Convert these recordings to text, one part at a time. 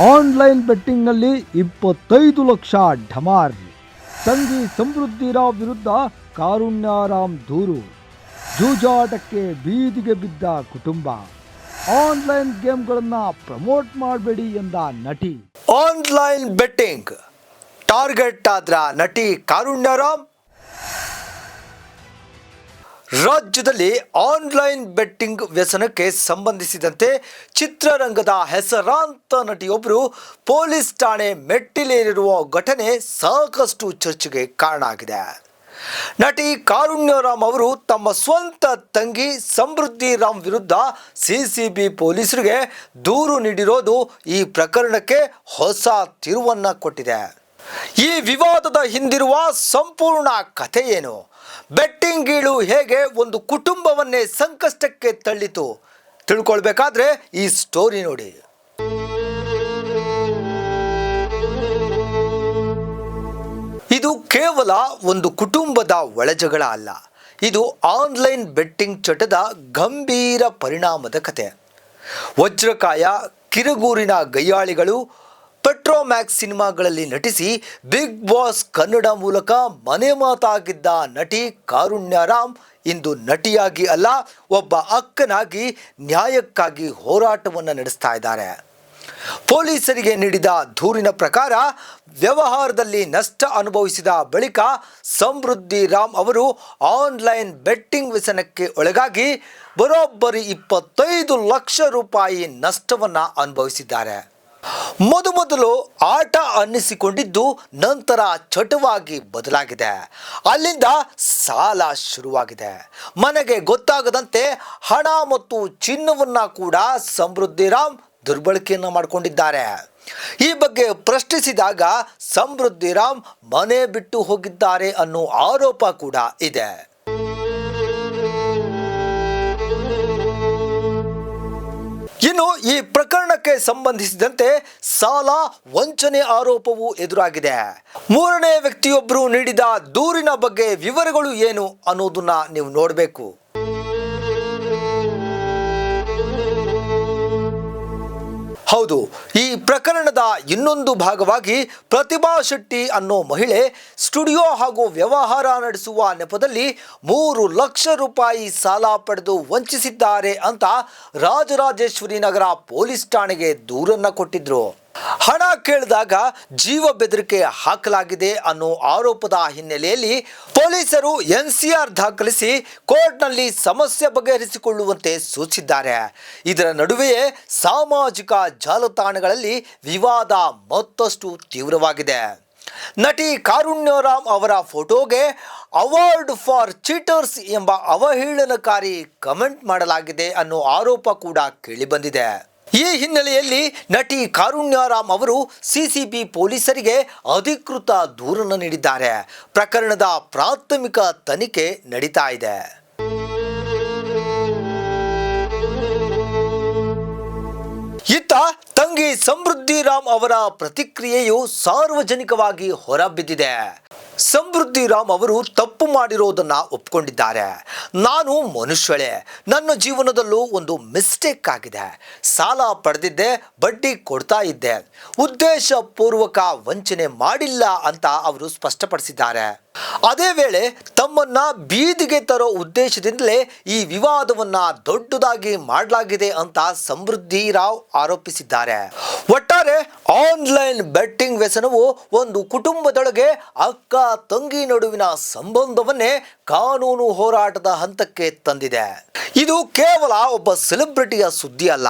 Online ಬೆಟ್ಟಿಂಗ್ನಲ್ಲಿ ಇಪ್ಪತ್ತೈದು ಲಕ್ಷ ಢಮಾರ್. ತಂಗಿ ಸಮೃದ್ಧಿರಾವ್ ವಿರುದ್ಧ ಕಾರುಣ್ಯರಾಮ್ ದೂರು. ಜೂಜಾಟಕ್ಕೆ ಬೀದಿಗೆ ಬಿದ್ದ ಕುಟುಂಬ. ಆನ್ಲೈನ್ ಗೇಮ್ಗಳನ್ನು ಪ್ರಮೋಟ್ ಮಾಡಬೇಡಿ ಎಂದ ನಟಿ. Online betting. ಟಾರ್ಗೆಟ್ ಆದ್ರ ನಟಿ ಕಾರುಣ್ಯರಾಮ್ ರಾಜ್ಯದಲ್ಲಿ ಆನ್ಲೈನ್ ಬೆಟ್ಟಿಂಗ್ ವ್ಯಸನಕ್ಕೆ ಸಂಬಂಧಿಸಿದಂತೆ ಚಿತ್ರರಂಗದ ಹೆಸರಾಂತ ನಟಿಯೊಬ್ಬರು ಪೊಲೀಸ್ ಠಾಣೆ ಮೆಟ್ಟಿಲೇರಿರುವ ಘಟನೆ ಸಾಕಷ್ಟು ಚರ್ಚೆಗೆ ಕಾರಣ ಆಗಿದೆ. ನಟಿ ಕಾರುಣ್ಯರಾಮ್ ಅವರು ತಮ್ಮ ಸ್ವಂತ ತಂಗಿ ಸಮೃದ್ಧಿ ರಾಮ್ ವಿರುದ್ಧ ಸಿಸಿಬಿ ಪೊಲೀಸರಿಗೆ ದೂರು ನೀಡಿರೋದು ಈ ಪ್ರಕರಣಕ್ಕೆ ಹೊಸ ತಿರುವನ್ನು ಕೊಟ್ಟಿದೆ. ಈ ವಿವಾದದ ಹಿಂದಿರುವ ಸಂಪೂರ್ಣ ಕಥೆ ಏನು? ಬೆಟ್ಟಿಂಗ್ ಗೀಳು ಹೇಗೆ ಒಂದು ಕುಟುಂಬವನ್ನೇ ಸಂಕಷ್ಟಕ್ಕೆ ತಳ್ಳಿತು? ತಿಳ್ಕೊಳ್ಬೇಕಾದ್ರೆ ಈ ಸ್ಟೋರಿ ನೋಡಿ. ಇದು ಕೇವಲ ಒಂದು ಕುಟುಂಬದ ಒಳಜಗಳ ಅಲ್ಲ. ಇದು ಆನ್ಲೈನ್ ಬೆಟ್ಟಿಂಗ್ ಚಟದ ಗಂಭೀರ ಪರಿಣಾಮದ ಕತೆ. ವಜ್ರಕಾಯ ಕಿರುಗೂರಿನ ಗಯ್ಯಾಳಿಗಳು ಪೆಟ್ರೋಮ್ಯಾಕ್ಸ್ ಸಿನಿಮಾಗಳಲ್ಲಿ ನಟಿಸಿ ಬಿಗ್ ಬಾಸ್ ಕನ್ನಡ ಮೂಲಕ ಮನೆ ಮಾತಾಗಿದ್ದ ನಟಿ ಕಾರುಣ್ಯರಾಮ್ ಇಂದು ನಟಿಯಾಗಿ ಅಲ್ಲ, ಒಬ್ಬ ಅಕ್ಕನಾಗಿ ನ್ಯಾಯಕ್ಕಾಗಿ ಹೋರಾಟವನ್ನು ನಡೆಸ್ತಾ ಇದ್ದಾರೆ. ಪೊಲೀಸರಿಗೆ ನೀಡಿದ ದೂರಿನ ಪ್ರಕಾರ ವ್ಯವಹಾರದಲ್ಲಿ ನಷ್ಟ ಅನುಭವಿಸಿದ ಬಳಿಕ ಸಮೃದ್ಧಿ ರಾಮ್ ಅವರು ಆನ್ಲೈನ್ ಬೆಟ್ಟಿಂಗ್ ವ್ಯಸನಕ್ಕೆ ಒಳಗಾಗಿ ಬರೋಬ್ಬರಿ ಇಪ್ಪತ್ತೈದು ಲಕ್ಷ ರೂಪಾಯಿ ನಷ್ಟವನ್ನು ಅನುಭವಿಸಿದ್ದಾರೆ. ಮೊದಮೊದಲು ಆಟ ಅನ್ನಿಸಿಕೊಂಡಿದ್ದು ನಂತರ ಚಟುವಾಗಿ ಬದಲಾಗಿದೆ. ಅಲ್ಲಿಂದ ಸಾಲ ಶುರುವಾಗಿದೆ. ಮನೆಗೆ ಗೊತ್ತಾಗದಂತೆ ಹಣ ಮತ್ತು ಚಿನ್ನವನ್ನ ಕೂಡ ಸಮೃದ್ಧಿ ರಾಮ್ ದುರ್ಬಳಕೆಯನ್ನು ಮಾಡಿಕೊಂಡಿದ್ದಾರೆ. ಈ ಬಗ್ಗೆ ಪ್ರಶ್ನಿಸಿದಾಗ ಸಮೃದ್ಧಿ ರಾಮ್ ಮನೆ ಬಿಟ್ಟು ಹೋಗಿದ್ದಾರೆ ಅನ್ನೋ ಆರೋಪ ಕೂಡ ಇದೆ. ಸಂಬಂಧಿಸಿದಂತೆ ಸಾಲ ವಂಚನೆ ಆರೋಪವು ಎದುರಾಗಿದೆ. ಮೂರನೇ ವ್ಯಕ್ತಿಯೊಬ್ಬರು ನೀಡಿದ ದೂರಿನ ಬಗ್ಗೆ ವಿವರಗಳು ಏನು ಅನ್ನೋದನ್ನ ನೀವು ನೋಡಬೇಕು. ಹೌದು ಪ್ರಕರಣದ ಇನ್ನೊಂದು ಭಾಗವಾಗಿ ಪ್ರತಿಭಾ ಶೆಟ್ಟಿ ಅನ್ನೋ ಮಹಿಳೆ ಸ್ಟುಡಿಯೋ ಹಾಗೂ ವ್ಯವಹಾರ ನಡೆಸುವ ನೆಪದಲ್ಲಿ ಮೂರು ಲಕ್ಷ ರೂಪಾಯಿ ಸಾಲ ಪಡೆದು ವಂಚಿಸಿದ್ದಾರೆ ಅಂತ ರಾಜರಾಜೇಶ್ವರಿ ನಗರ ಪೊಲೀಸ್ ಠಾಣೆಗೆ ದೂರನ್ನು ಕೊಟ್ಟಿದ್ರು. ಹಣ ಕೇಳಿದಾಗ ಜೀವ ಬೆದರಿಕೆ ಹಾಕಲಾಗಿದೆ ಅನ್ನೋ ಆರೋಪದ ಹಿನ್ನೆಲೆಯಲ್ಲಿ ಪೊಲೀಸರು ಎನ್ಸಿಆರ್ ದಾಖಲಿಸಿ ಕೋರ್ಟ್ನಲ್ಲಿ ಸಮಸ್ಯೆ ಬಗೆಹರಿಸಿಕೊಳ್ಳುವಂತೆ ಸೂಚಿಸಿದ್ದಾರೆ. ಇದರ ನಡುವೆಯೇ ಸಾಮಾಜಿಕ ಜಾಲತಾಣಗಳಲ್ಲಿ ವಿವಾದ ಮತ್ತಷ್ಟು ತೀವ್ರವಾಗಿದೆ. ನಟಿ ಕಾರುಣ್ಯರಾಮ್ ಅವರ ಫೋಟೋಗೆ ಅವಾರ್ಡ್ ಫಾರ್ ಚೀಟರ್ಸ್ ಎಂಬ ಅವಹೇಳನಕಾರಿ ಕಮೆಂಟ್ ಮಾಡಲಾಗಿದೆ ಅನ್ನೋ ಆರೋಪ ಕೂಡ ಕೇಳಿಬಂದಿದೆ. ಈ ಹಿನ್ನೆಲೆಯಲ್ಲಿ ನಟಿ ಕಾರುಣ್ಯರಾಮ್ ಅವರು ಸಿಸಿಬಿ ಪೊಲೀಸರಿಗೆ ಅಧಿಕೃತ ದೂರನ್ನು ನೀಡಿದ್ದಾರೆ. ಪ್ರಕರಣದ ಪ್ರಾಥಮಿಕ ತನಿಖೆ ನಡೀತಾ ಇದೆ. ಇತ್ತ ತಂಗಿ ಸಮೃದ್ಧಿ ರಾಮ್ ಅವರ ಪ್ರತಿಕ್ರಿಯೆಯು ಸಾರ್ವಜನಿಕವಾಗಿ ಹೊರಬಿದ್ದಿದೆ. ಸಮೃದ್ಧಿ ರಾಮ್ ಅವರು ತಪ್ಪು ಮಾಡಿರೋದನ್ನ ಒಪ್ಕೊಂಡಿದ್ದಾರೆ. ನಾನು ಮನುಷ್ಯಳೆ, ನನ್ನ ಜೀವನದಲ್ಲೂ ಒಂದು ಮಿಸ್ಟೇಕ್ ಆಗಿದೆ. ಸಾಲ ಪಡೆದಿದ್ದೆ, ಬಡ್ಡಿ ಕೊಡ್ತಾ ಇದ್ದೆ. ಉದ್ದೇಶಪೂರ್ವಕ ವಂಚನೆ ಮಾಡಿಲ್ಲ ಅಂತ ಅವರು ಸ್ಪಷ್ಟಪಡಿಸಿದ್ದಾರೆ. ಅದೇ ವೇಳೆ ತಮ್ಮನ್ನ ಬೀದಿಗೆ ತರೋ ಉದ್ದೇಶದಿಂದಲೇ ಈ ವಿವಾದವನ್ನ ದೊಡ್ಡದಾಗಿ ಮಾಡಲಾಗಿದೆ ಅಂತ ಸಮೃದ್ಧಿ ರಾವ್ ಆರೋಪಿಸಿದ್ದಾರೆ. ಒಟ್ಟಾರೆ ಆನ್ಲೈನ್ ಬೆಟ್ಟಿಂಗ್ ವ್ಯಸನವು ಒಂದು ಕುಟುಂಬದೊಳಗೆ ಅಕ್ಕ, ತಂಗಿ ನಡುವಿನ ಸಂಬಂಧವನ್ನೇ ಕಾನೂನು ಹೋರಾಟದ ಹಂತಕ್ಕೆ ತಂದಿದೆ. ಇದು ಕೇವಲ ಒಬ್ಬ ಸೆಲೆಬ್ರಿಟಿಯ ಸುದ್ದಿ ಅಲ್ಲ.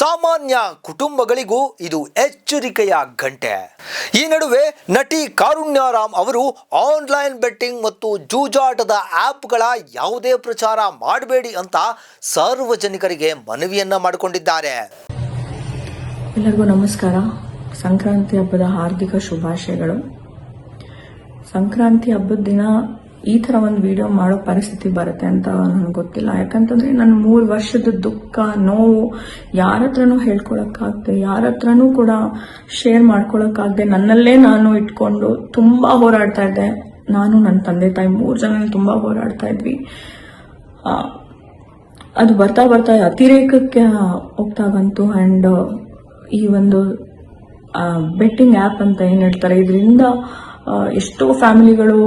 ಸಾಮಾನ್ಯ ಕುಟುಂಬಗಳಿಗೂ ಇದು ಎಚ್ಚರಿಕೆಯ ಗಂಟೆ. ಈ ನಡುವೆ ನಟಿ ಕಾರುಣ್ಯರಾಮ್ ಅವರು ಆನ್ಲೈನ್ ಬೆಟ್ಟಿಂಗ್ ಮತ್ತು ಜೂಜಾಟದ ಆ್ಯಪ್ಗಳ ಯಾವುದೇ ಪ್ರಚಾರ ಮಾಡಬೇಡಿ ಅಂತ ಸಾರ್ವಜನಿಕರಿಗೆ ಮನವಿಯನ್ನ ಮಾಡಿಕೊಂಡಿದ್ದಾರೆ. ಎಲ್ಲರಿಗೂ ನಮಸ್ಕಾರ. ಸಂಕ್ರಾಂತಿ ಹಬ್ಬದ ಹಾರ್ದಿಕ ಶುಭಾಶಯಗಳು. ಸಂಕ್ರಾಂತಿ ಹಬ್ಬದ ದಿನ ಈ ಥರ ಒಂದು ವಿಡಿಯೋ ಮಾಡೋ ಪರಿಸ್ಥಿತಿ ಬರುತ್ತೆ ಅಂತ ನನಗೆ ಗೊತ್ತಿಲ್ಲ. ಯಾಕಂತಂದ್ರೆ ನನ್ನ ಮೂರು ವರ್ಷದ ದುಃಖ, ನೋವು ಯಾರ ಹತ್ರನೂ ಹೇಳ್ಕೊಳಕ್ಕಾಗದೆ, ಯಾರ ಹತ್ರನೂ ಕೂಡ ಶೇರ್ ಮಾಡ್ಕೊಳಕ್ಕಾಗದೆ ನನ್ನಲ್ಲೇ ನಾನು ಇಟ್ಕೊಂಡು ತುಂಬಾ ಹೋರಾಡ್ತಾ ಇದ್ದೆ. ನಾನು, ನನ್ನ ತಂದೆ, ತಾಯಿ ಮೂರು ಜನ ತುಂಬಾ ಹೋರಾಡ್ತಾ ಇದ್ವಿ. ಅದು ಬರ್ತಾ ಬರ್ತಾ ಅತಿರೇಕಕ್ಕೆ ಹೋಗ್ತಾ ಬಂತು. ಆ್ಯಂಡ್ ಈ ಒಂದು ಬೆಟ್ಟಿಂಗ್ ಆ್ಯಪ್ ಅಂತ ಏನು ಹೇಳ್ತಾರೆ, ಇದರಿಂದ ಎಷ್ಟೋ ಫ್ಯಾಮಿಲಿಗಳು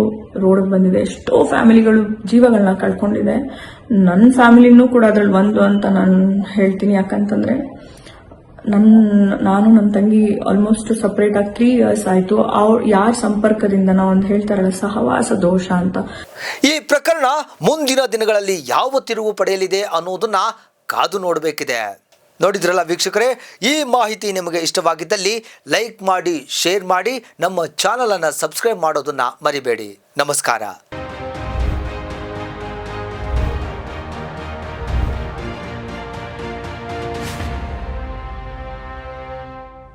ರೋಡಿಗೆ ಬಂದಿದೆ, ಎಷ್ಟೋ ಫ್ಯಾಮಿಲಿಗಳು ಜೀವಗಳನ್ನ ಕಳ್ಕೊಂಡಿದೆ. ನನ್ನ ಫ್ಯಾಮಿಲಿನೂ ಕೂಡ ಅದ್ರಲ್ಲಿ ಒಂದು ಅಂತ ನಾನು ಹೇಳ್ತೀನಿ, ಯಾಕಂತಂದ್ರೆ ನನ್ನ ನಾನು ನನ್ನ ತಂಗಿ ಆಲ್ಮೋಸ್ಟ್ ಸಪ್ರೇಟ್ ಆಗಿ ತ್ರೀ ಇಯರ್ಸ್ ಆಯಿತು. ಅವ್ರು ಯಾರ ಸಂಪರ್ಕದಿಂದ ನಾವು ಒಂದು ಹೇಳ್ತಾರಲ್ಲ, ಸಹವಾಸ ದೋಷ ಅಂತ. ಈ ಪ್ರಕರಣ ಮುಂದಿನ ದಿನಗಳಲ್ಲಿ ಯಾವ ತಿರುವು ಪಡೆಯಲಿದೆ ಅನ್ನೋದನ್ನ ಕಾದು ನೋಡಬೇಕಿದೆ. ನೋಡಿದ್ರಲ್ಲ ವೀಕ್ಷಕರೇ, ಈ ಮಾಹಿತಿ ನಿಮಗೆ ಇಷ್ಟವಾಗಿದ್ದಲ್ಲಿ ಲೈಕ್ ಮಾಡಿ, ಶೇರ್ ಮಾಡಿ, ನಮ್ಮ ಚಾನಲನ್ನು ಸಬ್ಸ್ಕ್ರೈಬ್ ಮಾಡೋದನ್ನ ಮರಿಬೇಡಿ. ನಮಸ್ಕಾರ.